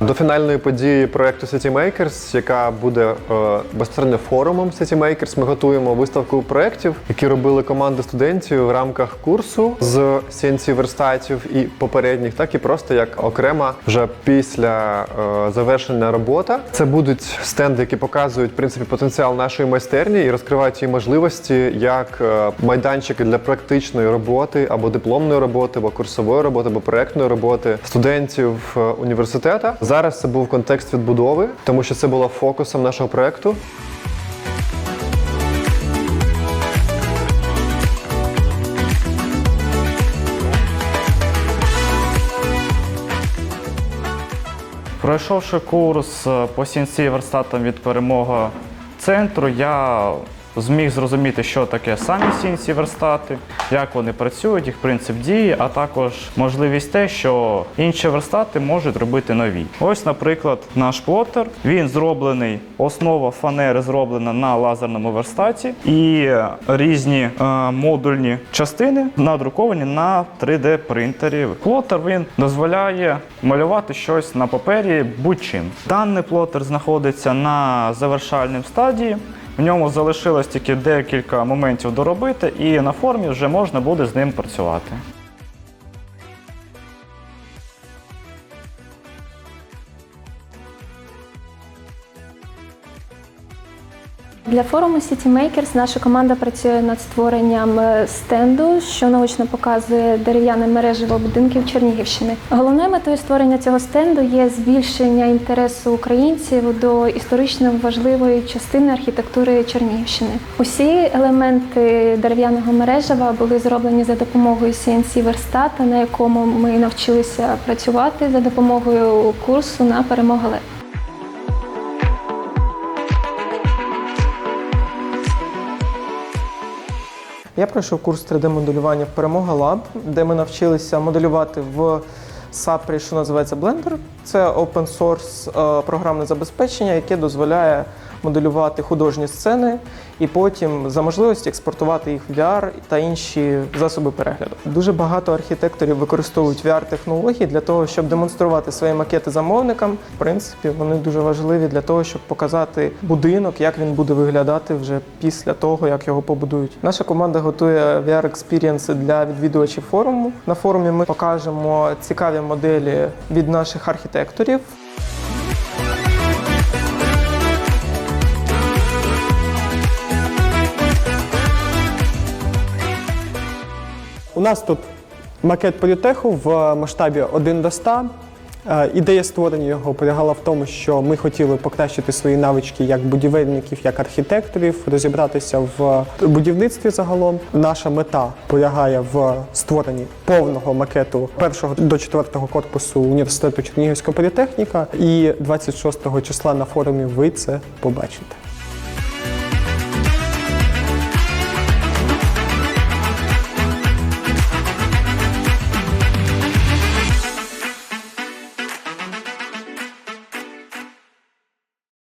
До фінальної події проекту City Makers, яка буде е, безпосередньо форумом City Makers, ми готуємо виставку проєктів, які робили команди студентів в рамках курсу з CNC верстатів і попередніх, так і просто як окрема вже після е, завершення робота. Це будуть стенди, які показують в принципі потенціал нашої майстерні і розкривають її можливості як е, майданчики для практичної роботи або дипломної роботи, або курсової роботи, або проектної роботи студентів е, університету. Зараз це був контекст відбудови, тому що це було фокусом нашого проекту. Пройшовши курс е, по CNC верстатам від перемога центру, я зміг зрозуміти, що таке самі CNC верстати, як вони працюють, їх принцип дії, а також можливість те, що інші верстати можуть робити нові. Ось, наприклад, наш плотер. Він зроблений, основа фанери зроблена на лазерному верстаті, і різні е, модульні частини надруковані на 3D принтері. Плотер він дозволяє малювати щось на папері будь-чим. Даний плотер знаходиться на завершальній стадії. В ньому залишилось тільки декілька моментів доробити, і на формі вже можна буде з ним працювати. Для форуму City Makers наша команда працює над створенням е, стенду, що наочно показує дерев'яне мережево будинків Чернігівщини. Головною метою створення цього стенду є збільшення інтересу українців до історично важливої частини архітектури Чернігівщини. Усі елементи дерев'яного мережева були зроблені за допомогою CNC верстата, на якому ми навчилися працювати за допомогою курсу на перемога Я пройшов курс 3D-моделювання в Перемога Lab, де ми навчилися моделювати в SAP, що називається Blender. Це open source е, програмне забезпечення, яке дозволяє моделювати художні сцени і потім за можливості експортувати їх в VR та інші засоби перегляду. Дуже багато архітекторів використовують VR-технології для того, щоб демонструвати свої макети замовникам. В принципі, вони дуже важливі для того, щоб показати будинок, як він буде виглядати вже після того, як його побудують. Наша команда готує VR-експірієнси для відвідувачів форуму. На форумі ми покажемо цікаві моделі від наших архітекторів. У нас тут макет політеху в масштабі 1 до 100. Е, Ідея створення його полягала в тому, що ми хотіли покращити свої навички як будівельників, як архітекторів, розібратися в будівництві загалом. Наша мета полягає в створенні повного макету першого до четвертого корпусу університету Чернігівська політехніка. І 26 числа на форумі ви це побачите.